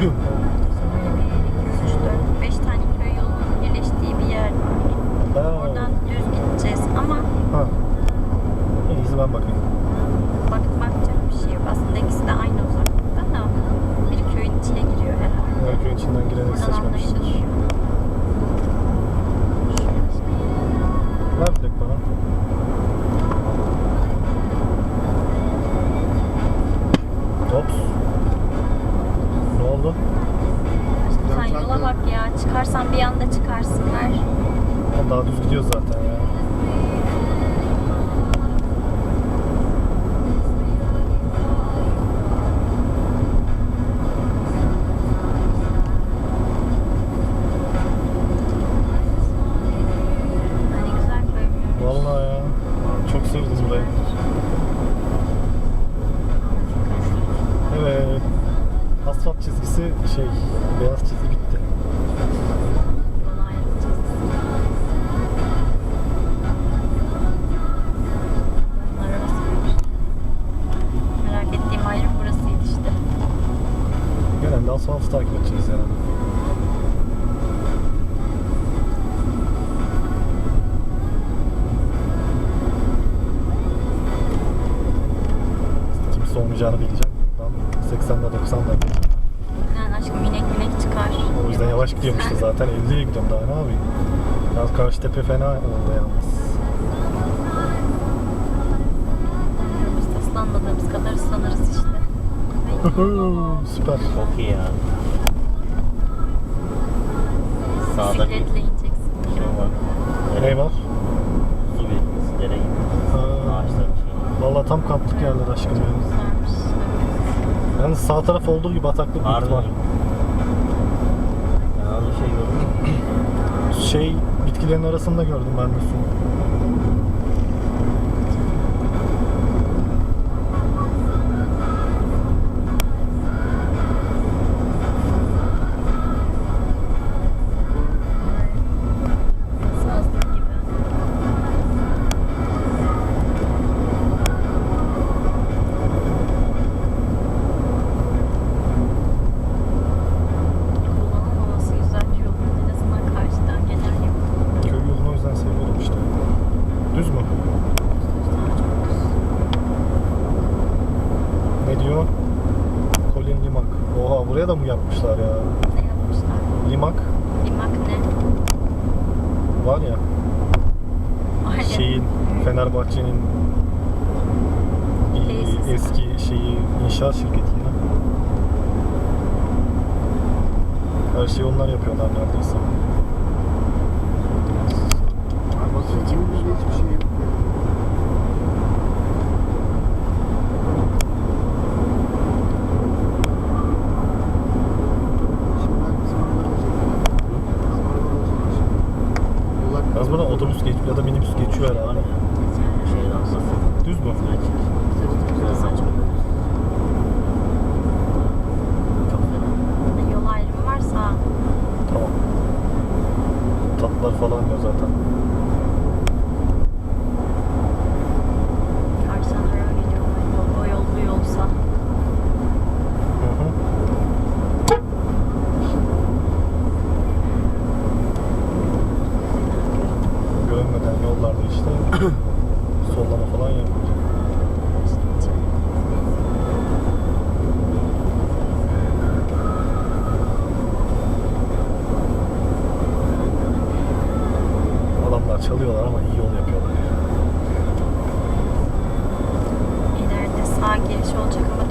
Böyle bir, iki, üç, dört, beş tane köy yolunun birleştiği bir yer. Ha. Oradan düz gideceğiz ama Ha. En iyisi ben bakayım. bak bakacak bir şey yok. Aslında ikisi de aynı uzaklıkta da biri köyün içine giriyor herhalde. Her köyün içinden gireni Buradan anlaşılıyor. Oldu? Sen yola bak ya. Çıkarsan bir anda çıkarsın ver. Ama Daha düz gidiyor zaten ya. Çizgisi şey, beyaz çizgi bitti. Merak ettiğim ayrım burasıydı işte. Genelde asfaltı takip edeceğiz yani. Kimse olmayacağını bileceğim. Ben 80'de 90'da. Çıkar. O yüzden yavaş gidiyorum işte zaten 50'ye gidiyorum daha ne yapayım. Biraz karşı tepe fena oldu yalnız. Biz ıslanmadığımız kadar ıslanırız işte. Süper. Çok iyi ya. Sağda bir Bisikletle ineceksin. şey var. Ne var? Su birikmesi, dere gibi. Ha. Ağaçların şey. Valla tam kamplık yerler aşkım benim. Yalnız sağ taraf olduğu gibi bataklık büyük Harbi. ihtimal. Ben az bir şey gördüm. Şey bitkilerin arasında gördüm ben de su. Sazlık gibi. Kullanılmaması güzel yolun en azından karşıdan gelen yok. Köy yolunu o yüzden seviyorum işte. Düz mü? Ne diyor? Colin Limak. Oha buraya da mı yapmışlar ya? Ne yapmışlar? Limak Limak ne? var ya ya. şeyin Fenerbahçe'nin eski şeyi inşaat şirketi ya. Her şeyi onlar yapıyorlar neredeyse. Basıncı hiçbir şey yok. Şimdi ben bizim arabalar olacak. Bizim arabalar olacak bana otobüs geç ya da minibüs geçiyor herhalde. Şehir hastası. Düz mü? Güzel saçma. Adamlar çalıyorlar ama iyi yol yapıyorlar. İleride sağ giriş olacak ama